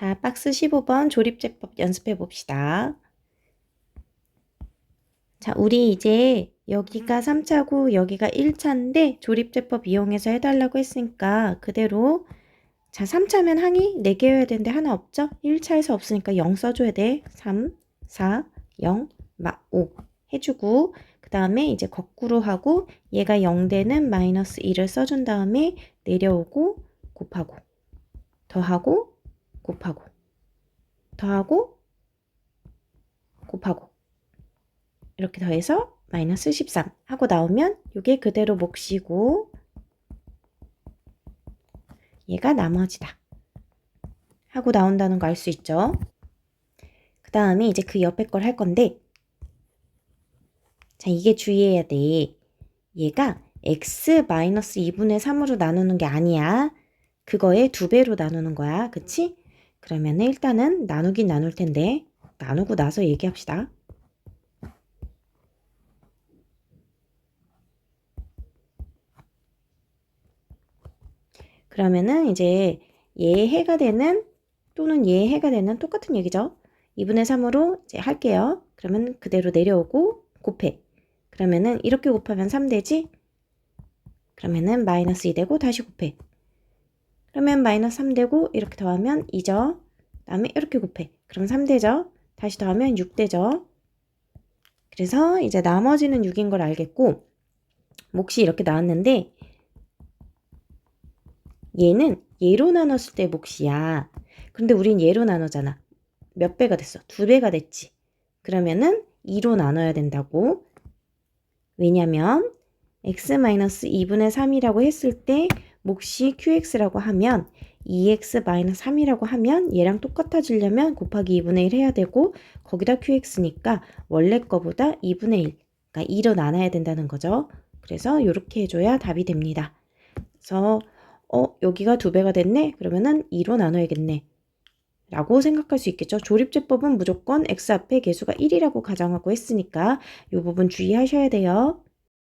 자, 박스 15번 조립제법 연습해 봅시다. 자, 우리 이제 여기가 3차고 여기가 1차인데 조립제법 이용해서 해달라고 했으니까 그대로 자, 3차면 항이 4개여야 되는데 하나 없죠? 1차에서 없으니까 0 써줘야 돼. 3, 4, 0, 마, 5 해주고 그 다음에 이제 거꾸로 하고 얘가 0 되는 마이너스 1을 써준 다음에 내려오고 곱하고 더하고 곱하고 더하고 곱하고 이렇게 더해서 마이너스 13 하고 나오면 이게 그대로 몫이고 얘가 나머지다 하고 나온다는 거 알 수 있죠. 그 다음에 이제 그 옆에 걸 할 건데 자 이게 주의해야 돼. 얘가 x 마이너스 2분의 3으로 나누는 게 아니야. 그거에 두 배로 나누는 거야. 그치? 그러면 일단은 나누긴 나눌 텐데 나누고 나서 얘기합시다. 그러면은 이제 얘 해가 되는 또는 얘 해가 되는 똑같은 얘기죠. 2분의 3으로 이제 할게요. 그러면 그대로 내려오고 곱해. 그러면은 이렇게 곱하면 3 되지? 그러면은 마이너스 2 되고 다시 곱해. 그러면 마이너스 3 되고 이렇게 더하면 2죠. 다음에 이렇게 곱해. 그럼 3 되죠. 다시 더하면 6 되죠. 그래서 이제 나머지는 6인 걸 알겠고 몫이 이렇게 나왔는데 얘는 얘로 나눴을 때 몫이야. 근데 우린 얘로 나누잖아. 몇 배가 됐어? 두 배가 됐지. 그러면은 2로 나눠야 된다고. 왜냐면 x-2분의 3이라고 했을 때 몫이 qx라고 하면 2x-3이라고 하면 얘랑 똑같아지려면 곱하기 2분의 1 해야 되고 거기다 qx니까 원래 거보다 2분의 1, 그러니까 2로 나눠야 된다는 거죠. 그래서 이렇게 해줘야 답이 됩니다. 그래서 어 여기가 두 배가 됐네? 그러면은 2로 나눠야겠네. 라고 생각할 수 있겠죠. 조립제법은 무조건 x 앞에 개수가 1이라고 가정하고 했으니까 이 부분 주의하셔야 돼요.